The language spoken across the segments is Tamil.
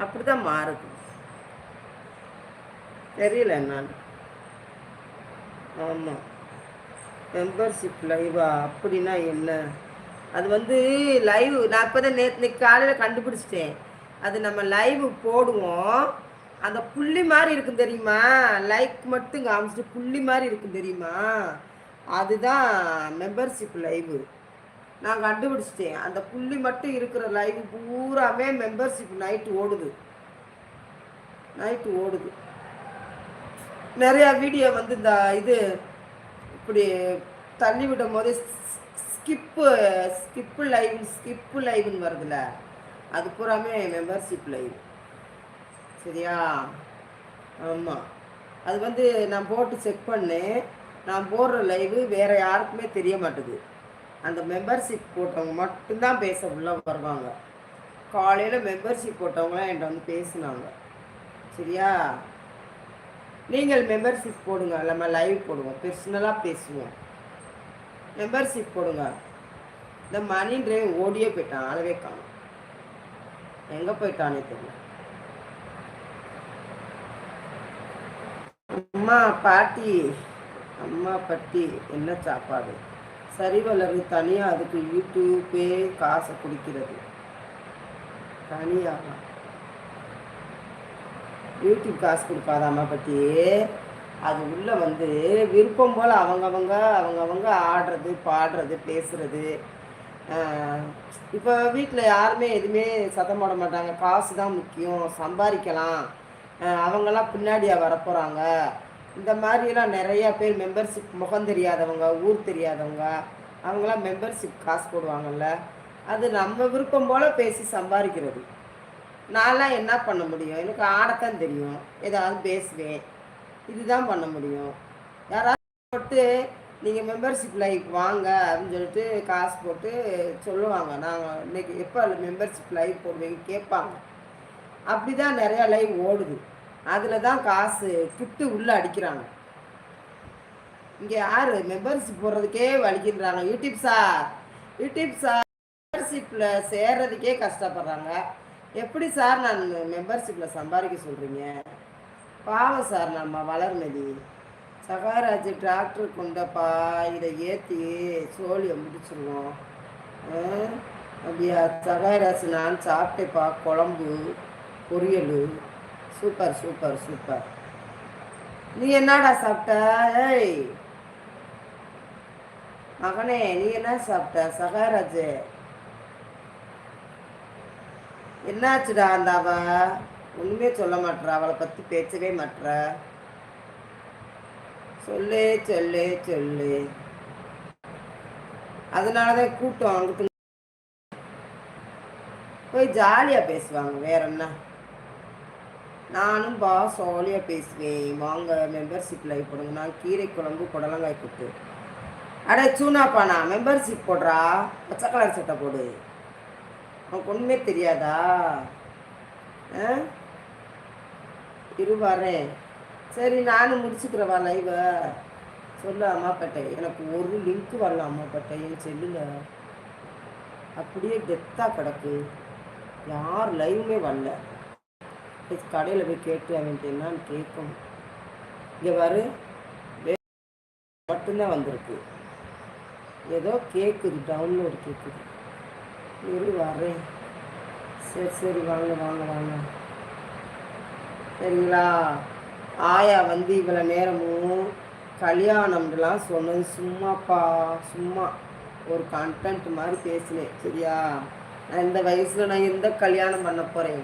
அப்படி தான் மாறுது. தெரியல நான் ஆமாம் மெம்பர்ஷிப் லைவா அப்படின்னா என்ன? அது வந்து லைவ் நான் இப்போ தான் நேற்று காலையில் கண்டுபிடிச்சிட்டேன். அது நம்ம லைவ் போடுவோம். அந்த புள்ளி மாதிரி இருக்கும் தெரியுமா? லைக் மட்டும் காமிச்சிட்டு புள்ளி மாதிரி இருக்கும் தெரியுமா? அதுதான் மெம்பர்ஷிப் லைவு நான் கண்டுபிடிச்சிட்டேன். அந்த புள்ளி மட்டும் இருக்கிற லைவ் பூராமே மெம்பர்ஷிப் நைட்டு ஓடுது. நைட்டு ஓடுது. நிறையா வீடியோ வந்து இந்த இது இப்படி தள்ளி விடும் போது ஸ்கிப்பு ஸ்கிப்பு லைவ் ஸ்கிப்பு லைவ்னு வருதுல்ல. அது பூராமே மெம்பர்ஷிப் லைவ் சரியா? ஆமாம் அது வந்து நான் போட்டு செக் பண்ணேன். நான் போடுற லைவு வேறு யாருக்குமே தெரிய மாட்டேது. அந்த மெம்பர்ஷிப் போட்டவங்க மட்டும்தான் பேச உள்ள வருவாங்க. காலையில் மெம்பர்ஷிப் போட்டவங்களாம் என்கிட்ட வந்து பேசினாங்க. சரியா? நீங்கள் மெம்பர்ஷிப் போடுங்க. நம்ம லைவ் போடுவோம். பர்சனலாக பேசுவோம். மெம்பர்ஷிப் போடுங்க. இந்த மணி டிரைவ் ஓடியே போயிட்டான். அளவே காணும். எங்கே போயிட்டானே தெரியல. அம்மா பாட்டி. அம்மா பட்டி என்ன சாப்பாடு? சரிவளவு தனியாக அதுக்கு யூடியூப்பே காசை கொடுக்கிறது. தனியாக. யூடியூப் காசு கொடுக்காதாமா பற்றி அது உள்ளே வந்து விருப்பம் போல் அவங்கவங்க அவங்கவங்க ஆடுறது பாடுறது பேசுறது. இப்போ வீட்டில் யாருமே எதுவுமே சத்தம் போட மாட்டாங்க. காசு தான் முக்கியம். சம்பாதிக்கலாம். அவங்கெல்லாம் பின்னாடியாக வரப்போகிறாங்க இந்த மாதிரிலாம் நிறையா பேர் மெம்பர்ஷிப் முகம் தெரியாதவங்க ஊர் தெரியாதவங்க அவங்களாம் மெம்பர்ஷிப் காசு போடுவாங்கள்ல அது நம்ம விருப்பம் போல் பேசி சம்பாதிக்கிறது. நான்லாம் என்ன பண்ண முடியும்? எனக்கு ஆடத்தான் தெரியும். ஏதாவது பேசுவேன். இதுதான் பண்ண முடியும். யாராவது போட்டு நீங்கள் மெம்பர்ஷிப் லைவ் வாங்க அப்படின்னு சொல்லிட்டு காசு போட்டு சொல்லுவாங்க. நாங்கள் இன்னைக்கு எப்போ மெம்பர்ஷிப் லைவ் போடுவீங்க கேட்பாங்க. அப்படி தான் நிறையா லைவ் ஓடுது. அதில் தான் காசு கிட்டு உள்ளே அடிக்கிறாங்க. இங்கே யார்? மெம்பர்ஷிப் போடுறதுக்கே வலிக்கின்றாங்க. யூடியூப் சார் யூடியூப் சார் மெம்பர்ஷிப்பில் சேர்றதுக்கே கஷ்டப்படுறாங்க. எப்படி சார் நான் மெம்பர்ஷிப்பில் சம்பாதிக்க சொல்கிறீங்க பாவம் சார் நம்ம வளர்மதி. சகாராஜ் டிராக்டர் கொண்டப்பா இதை ஏற்றி சோழியை முடிச்சிருவோம். அப்படியா? சகாராஜ் நான் சாப்பிட்டேப்பா குழம்பு பொரியல். Super super super. நீ என்னடா சாப்பிட்ட? ஏய். மகனே நீ என்ன சாப்பிட்ட? சகாராஜ். என்னாச்சுடா அந்த அவ? ஒன்றுமே சொல்ல மாட்டா அவளை பற்றி பேசவே மாட்ற. சொல்லு சொல்லு சொல்லு. அதனால தான் கூட்டம் அவங்களுக்கு போய் ஜாலியாக பேசுவாங்க. வேற என்ன? நானும் பா சாலியாக பேசுவேன். வாங்க மெம்பர்ஷிப் லைவ் போடுங்க. நான் கீரை குழம்பு புடலங்காய் குத்து அட நான் மெம்பர்ஷிப் போடுறா. பச்சை கலர் சட்டை போடு. உனக்கு ஒன்றுமே தெரியாதா? இரு வரேன். சரி நானும் முடிச்சுக்கிறவா லைவை சொல்லு அம்மாப்பேட்டை எனக்கு ஒரு லிங்க் வரல அம்மாப்பேட்டை என் செல்லுல. அப்படியே டெத்தாக கிடக்கு. யார் லைவுமே வரல. கடையில் போய் கேட்டு அவன் என்னான்னு கேட்கும். இங்கே வரு மட்டும்தான் வந்திருக்கு. ஏதோ கேட்குது டவுன்லோடு கேட்குது இரு வரேன். சரி சரி வாங்க வாங்க வாங்க. சரிங்களா? ஆயா வந்து இவ்வளோ நேரமும் கல்யாணம்லாம் சொன்னது சும்மாப்பா சும்மா ஒரு கண்டென்ட் மாதிரி பேசினேன் சரியா? நான் இந்த வயசில் நான் எந்த கல்யாணம் பண்ண போகிறேன்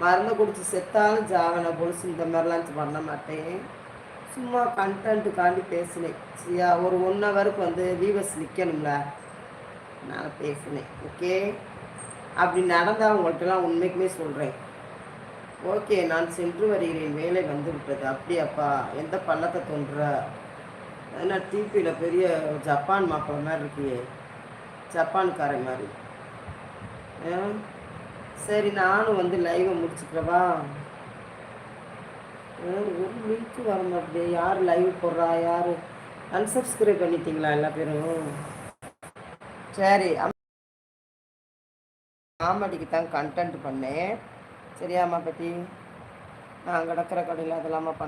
மருந்து குடிச்சு செத்தாலும் ஜாவனை பொழுசு இந்த மாதிரிலாம் பண்ண மாட்டேன் சும்மா கண்டென்ட்டுக்காண்டி பேசினேன் சரியா ஒரு ஒன் ஹவருக்கு வந்து வீவர்ஸ் நிற்கணும்ல நான் பேசினேன் ஓகே அப்படி நடந்தால் உங்கள்கிட்டலாம் உண்மைக்குமே சொல்கிறேன் ஓகே நான் சென்று வருகிறேன் வேலை வந்து விட்டது அப்படியாப்பா எந்த பள்ளத்தை தோன்ற ஏன்னா டிபியில் பெரிய ஜப்பான் மாப்பிள்ள மாதிரி இருக்கியே ஜப்பான்காரன் மாதிரி சரி நானும் வந்து லைவை முடிச்சுக்கிறவா? ஒரு லிங்க் வர மாட்டேது யார் லைவ் போடுறா? யார்? அன்சப்ஸ்கிரைப் பண்ணிட்டீங்களா எல்லா பேரும்? சரி காமெடிக்கு தான் கண்டென்ட் பண்ணேன். சரியாம்மா பற்றி நான் கிடக்கிற கடையில் அதெல்லாமா பண்ண